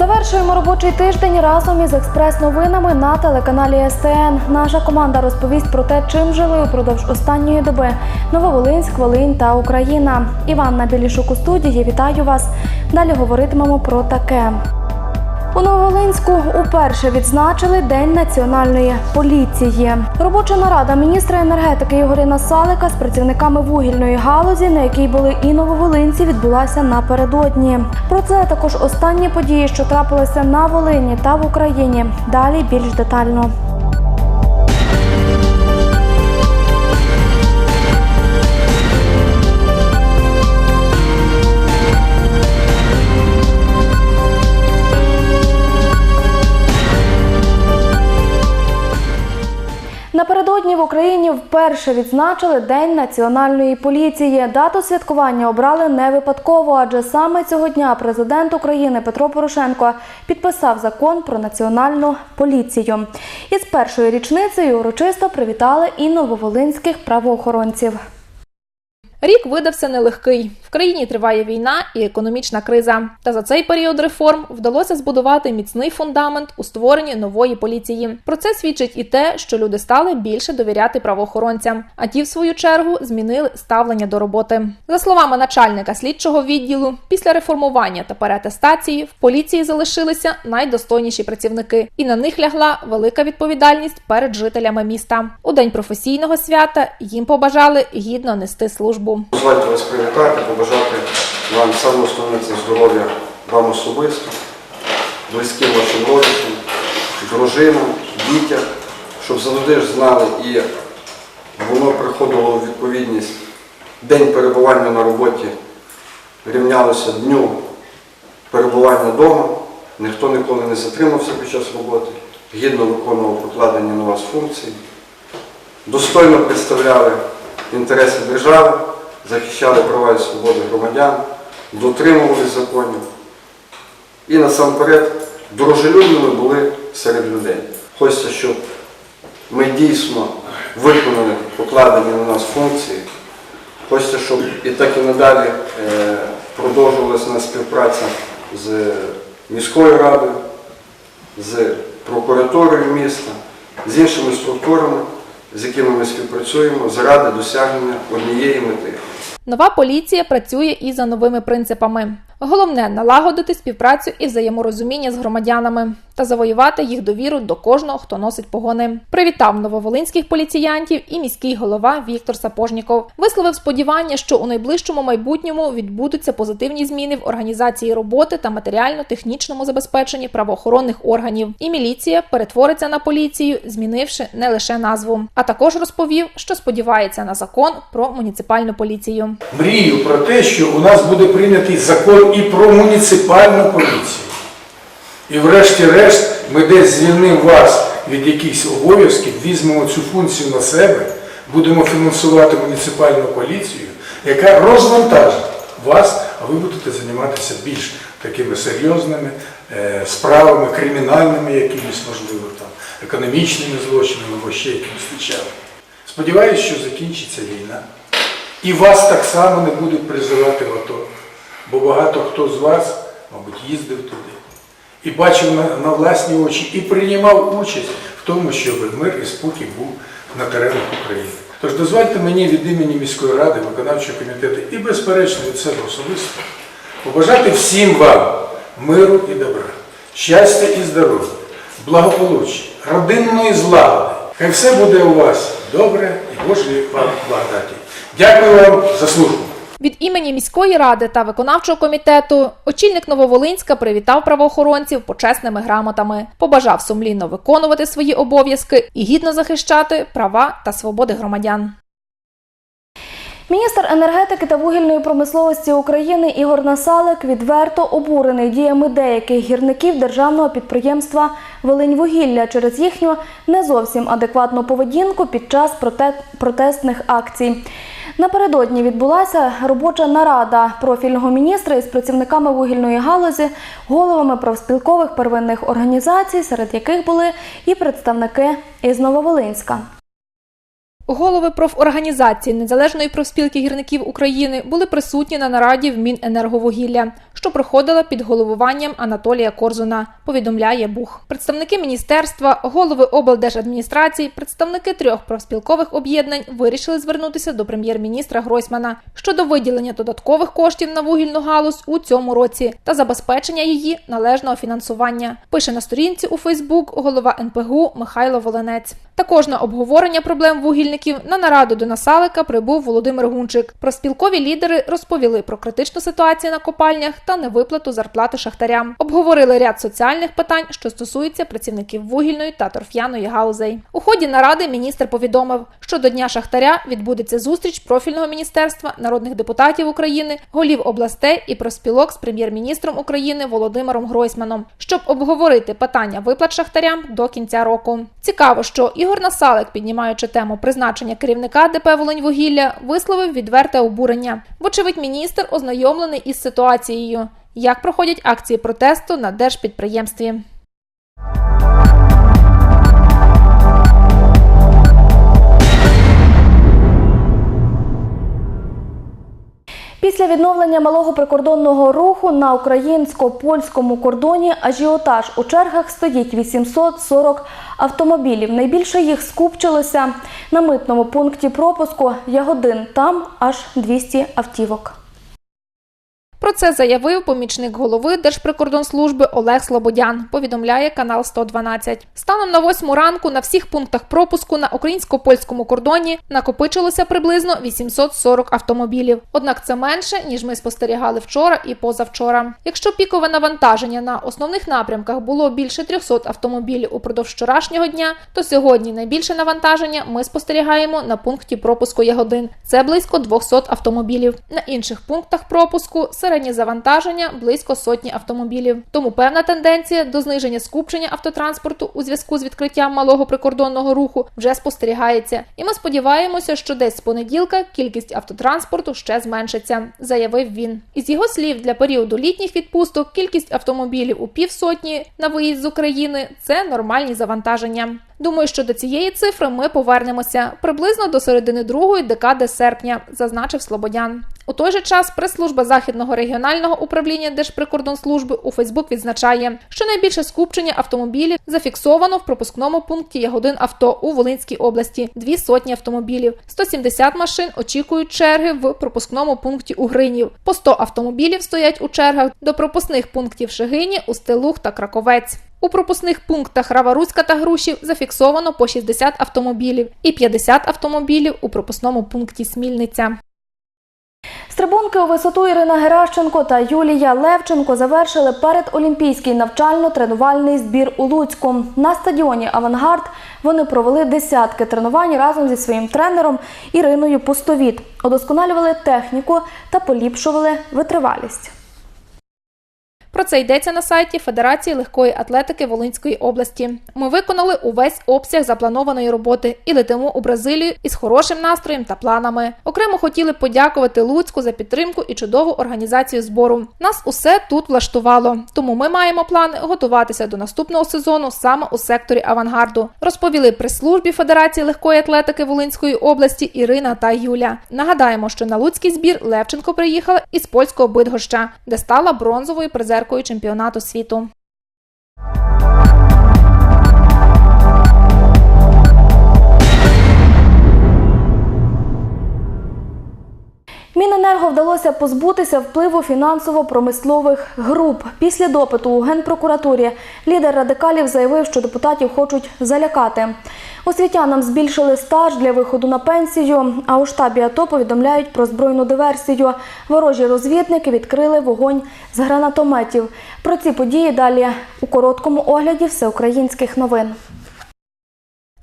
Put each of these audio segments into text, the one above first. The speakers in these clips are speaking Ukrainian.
Завершуємо робочий тиждень разом із експрес-новинами на телеканалі СТН. Наша команда розповість про те, чим жили упродовж останньої доби Нововолинськ, Волинь та Україна. Іванна Білішук у студії. Вітаю вас. Далі говоритимемо про таке. У Нововолинську уперше відзначили День національної поліції. Робоча нарада міністра енергетики Ігоря Салика з працівниками вугільної галузі, на якій були і нововолинці, відбулася напередодні. Про це також останні події, що трапилися на Волині та в Україні. Далі більш детально. Напередодні в Україні вперше відзначили День національної поліції. Дату святкування обрали не випадково, адже саме цього дня президент України Петро Порошенко підписав закон про національну поліцію. Із першою річницею урочисто привітали і нововолинських правоохоронців. Рік видався нелегкий. В країні триває війна і економічна криза. Та за цей період реформ вдалося збудувати міцний фундамент у створенні нової поліції. Про це свідчить і те, що люди стали більше довіряти правоохоронцям, а ті, в свою чергу, змінили ставлення до роботи. За словами начальника слідчого відділу, після реформування та переатестації в поліції залишилися найдостойніші працівники, і на них лягла велика відповідальність перед жителями міста. У день професійного свята їм побажали гідно нести службу. Дозвольте вас привітати, побажати вам самого основне здоров'я вам особисто, близьким вашим родичам, дружинам, дітям, щоб завжди ж знали і воно приходило у відповідність. День перебування на роботі рівнялося дню перебування вдома, ніхто ніколи не затримався під час роботи, гідно виконував покладені на вас функції, достойно представляли інтереси держави, захищали права і свободи громадян, дотримувались законів. І насамперед дружелюбними були серед людей. Хочеться, щоб ми дійсно виконали покладені на нас функції. Хочеться, щоб і так і надалі е, продовжувалася на співпраця з міською радою, з прокуратурою міста, з іншими структурами, з якими ми співпрацюємо заради досягнення однієї мети. Нова поліція працює і за новими принципами. Головне налагодити співпрацю і взаєморозуміння з громадянами та завоювати їх довіру до кожного, хто носить погони. Привітав нововолинських поліціянтів і міський голова Віктор Сапожніков. Висловив сподівання, що у найближчому майбутньому відбудуться позитивні зміни в організації роботи та матеріально-технічному забезпеченні правоохоронних органів. І міліція перетвориться на поліцію, змінивши не лише назву. А також розповів, що сподівається на закон про муніципальну поліцію. мрію про те, що у нас буде прийнятий закон і про муніципальну поліцію. І врешті-решт ми десь звільнимо вас від якихось обов'язків, візьмемо цю функцію на себе, будемо фінансувати муніципальну поліцію, яка розвантажить вас, а ви будете займатися більш такими серйозними е, справами, кримінальними якимись, можливо, там, економічними злочинами або ще якимись речами. Сподіваюся, що закінчиться війна. І вас так само не будуть призивати в АТО. Бо багато хто з вас, мабуть, їздив туди і бачив на, на власні очі і приймав участь в тому, щоб мир і спокій був на теренах України. Тож дозвольте мені від імені міської ради, виконавчого комітету і, безперечно, від себе особисто побажати всім вам миру і добра, щастя і здоров'я, благополуччя, родинної злагоди. Хай все буде у вас добре і Божої вам благодаті. Дякую вам за службу. Від імені міської ради та виконавчого комітету очільник Нововолинська привітав правоохоронців почесними грамотами, побажав сумлінно виконувати свої обов'язки і гідно захищати права та свободи громадян. Міністр енергетики та вугільної промисловості України Ігор Насалик відверто обурений діями деяких гірників державного підприємства Волиньвугілля через їхню не зовсім адекватну поведінку під час проте- протестних акцій. Напередодні відбулася робоча нарада профільного міністра із працівниками вугільної галузі, головами профспілкових первинних організацій, серед яких були і представники із Нововолинська. Голови профорганізації Незалежної профспілки гірників України були присутні на нараді в Міненерговугілля, що проходила під головуванням Анатолія Корзуна. Повідомляє Бух. Представники міністерства, голови облдержадміністрації, представники трьох профспілкових об'єднань вирішили звернутися до прем'єр-міністра Гройсмана щодо виділення додаткових коштів на вугільну галузь у цьому році та забезпечення її належного фінансування. Пише на сторінці у Фейсбук голова НПГУ Михайло Волинець. Також на обговорення проблем вугільників на нараду до Насалика прибув Володимир Гунчик. Проспілкові лідери розповіли про критичну ситуацію на копальнях та невиплату зарплати шахтарям. Обговорили ряд соціальних питань, що стосуються працівників вугільної та торф'яної галузей. У ході наради міністр повідомив, що до Дня Шахтаря відбудеться зустріч профільного міністерства, народних депутатів України, голів областей і проспілок з прем'єр-міністром України Володимиром Гройсманом, щоб обговорити питання виплат шахтарям до кінця року. Цікаво, що Ігор Насалик, піднімаючи тему призначення керівника ДП «Волиньвугілля», висловив відверте обурення. Вочевидь, міністр ознайомлений із ситуацією. Як проходять акції протесту на держпідприємстві? Після відновлення малого прикордонного руху на українсько-польському кордоні ажіотаж у чергах стоїть 840 автомобілів. Найбільше їх скупчилося на митному пункті пропуску Ягодин. Там аж 200 автівок. Про це заявив помічник голови Держприкордонслужби Олег Слободян. Повідомляє канал 112. Станом на восьму ранку на всіх пунктах пропуску на українсько-польському кордоні накопичилося приблизно 840 автомобілів. Однак це менше ніж ми спостерігали вчора і позавчора. Якщо пікове навантаження на основних напрямках було більше 300 автомобілів упродовж вчорашнього дня, то сьогодні найбільше навантаження ми спостерігаємо на пункті пропуску Ягодин. Це близько 200 автомобілів. На інших пунктах пропуску середнє завантаження близько сотні автомобілів. Тому певна тенденція до зниження скупчення автотранспорту у зв'язку з відкриттям малого прикордонного руху вже спостерігається. І ми сподіваємося, що десь з понеділка кількість автотранспорту ще зменшиться, заявив він. Із його слів, для періоду літніх відпусток кількість автомобілів у півсотні на виїзд з України це нормальні завантаження. Думаю, що до цієї цифри ми повернемося приблизно до середини другої декади серпня, зазначив Слободян. У той же час прес-служба західного регіонального управління Держприкордонслужби у Фейсбук відзначає, що найбільше скупчення автомобілів зафіксовано в пропускному пункті Ягодин авто у Волинській області дві сотні автомобілів. 170 машин очікують черги в пропускному пункті у Гринів. По 100 автомобілів стоять у чергах до пропускних пунктів Шегині, Устилух та Краковець. У пропускних пунктах Раваруська та Грушів зафіксовано по 60 автомобілів і 50 автомобілів у пропускному пункті Смільниця. Стрибунки у висоту Ірина Геращенко та Юлія Левченко завершили передолімпійський навчально-тренувальний збір у Луцьку. На стадіоні Авангард вони провели десятки тренувань разом зі своїм тренером Іриною Пустовіт, удосконалювали техніку та поліпшували витривалість. Про це йдеться на сайті Федерації легкої атлетики Волинської області. Ми виконали увесь обсяг запланованої роботи і летимо у Бразилію із хорошим настроєм та планами. Окремо хотіли подякувати Луцьку за підтримку і чудову організацію збору. Нас усе тут влаштувало, тому ми маємо плани готуватися до наступного сезону саме у секторі авангарду. Розповіли прес-службі Федерації легкої атлетики Волинської області Ірина та Юля. Нагадаємо, що на Луцький збір Левченко приїхала із польського Бидгоща, де стала бронзовою призеркою чемпіонату світу. Міненерго вдалося позбутися впливу фінансово-промислових груп. Після допиту у генпрокуратурі лідер радикалів заявив, що депутатів хочуть залякати. Освітянам збільшили стаж для виходу на пенсію. А у штабі АТО повідомляють про збройну диверсію. Ворожі розвідники відкрили вогонь з гранатометів. Про ці події далі у короткому огляді всеукраїнських новин.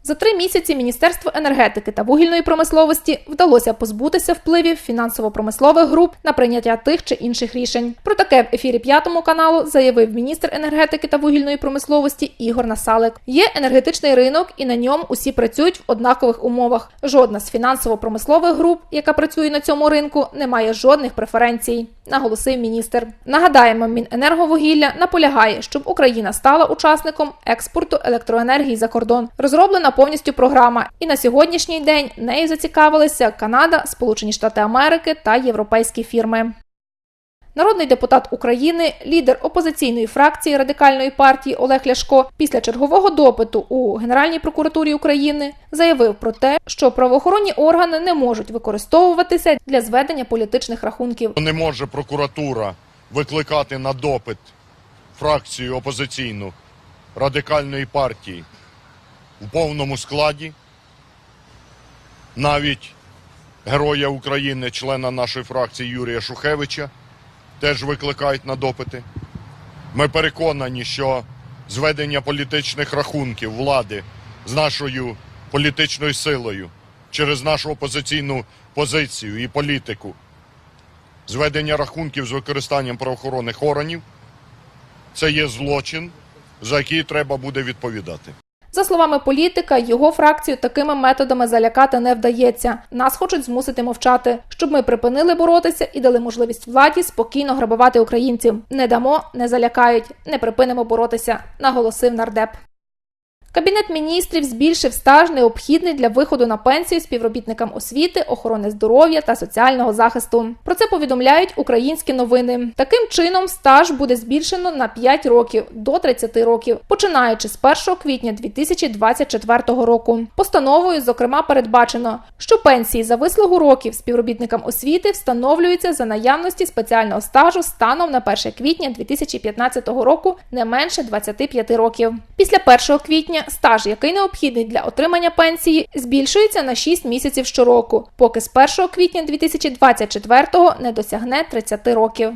За три місяці Міністерство енергетики та вугільної промисловості вдалося позбутися впливів фінансово-промислових груп на прийняття тих чи інших рішень. Про таке в ефірі п'ятому каналу заявив міністр енергетики та вугільної промисловості Ігор Насалик. Є енергетичний ринок, і на ньому усі працюють в однакових умовах. Жодна з фінансово-промислових груп, яка працює на цьому ринку, не має жодних преференцій. Наголосив міністр. Нагадаємо, Міненерговугілля наполягає, щоб Україна стала учасником експорту електроенергії за кордон. Розроблена повністю програма, і на сьогоднішній день нею зацікавилися Канада, Сполучені Штати Америки та європейські фірми. Народний депутат України, лідер опозиційної фракції радикальної партії Олег Ляшко після чергового допиту у Генеральній прокуратурі України заявив про те, що правоохоронні органи не можуть використовуватися для зведення політичних рахунків. Не може прокуратура викликати на допит фракцію опозиційну радикальної партії в повному складі, навіть героя України, члена нашої фракції Юрія Шухевича, теж викликають на допити. Ми переконані, що зведення політичних рахунків влади з нашою політичною силою через нашу опозиційну позицію і політику зведення рахунків з використанням правоохоронних органів це є злочин, за який треба буде відповідати. За словами політика, його фракцію такими методами залякати не вдається. Нас хочуть змусити мовчати, щоб ми припинили боротися і дали можливість владі спокійно грабувати українців. Не дамо, не залякають, не припинимо боротися, наголосив нардеп. Кабінет міністрів збільшив стаж необхідний для виходу на пенсію співробітникам освіти, охорони здоров'я та соціального захисту. Про це повідомляють українські новини. Таким чином, стаж буде збільшено на 5 років до 30 років, починаючи з 1 квітня 2024 року. Постановою, зокрема, передбачено, що пенсії за вислугу років співробітникам освіти встановлюються за наявності спеціального стажу станом на 1 квітня 2015 року не менше 25 років. Після 1 квітня стаж, який необхідний для отримання пенсії, збільшується на 6 місяців щороку, поки з 1 квітня 2024 не досягне 30 років.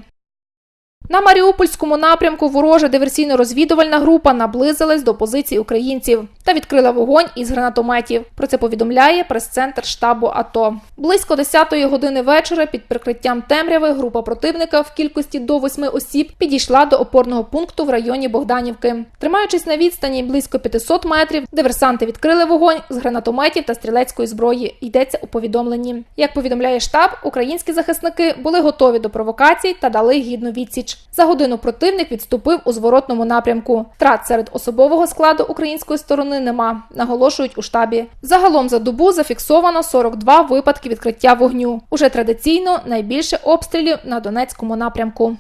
На Маріупольському напрямку ворожа диверсійно-розвідувальна група наблизилась до позицій українців та відкрила вогонь із гранатометів. Про це повідомляє прес-центр штабу АТО. Близько 10-ї години вечора під прикриттям темряви група противника в кількості до 8 осіб підійшла до опорного пункту в районі Богданівки. Тримаючись на відстані близько 500 метрів, диверсанти відкрили вогонь з гранатометів та стрілецької зброї. Йдеться у повідомленні. Як повідомляє штаб, українські захисники були готові до провокацій та дали гідну відсіч. За годину противник відступив у зворотному напрямку. Втрат серед особового складу української сторони нема, наголошують у штабі. Загалом за добу зафіксовано 42 випадки відкриття вогню. Уже традиційно найбільше обстрілів на Донецькому напрямку.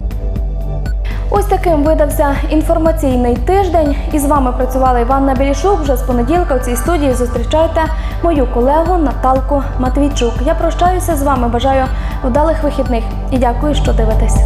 Ось таким видався інформаційний тиждень. І з вами працювала Іванна Білішук. Вже з понеділка в цій студії зустрічайте мою колегу Наталку Матвійчук. Я прощаюся з вами. Бажаю вдалих вихідних і дякую, що дивитесь.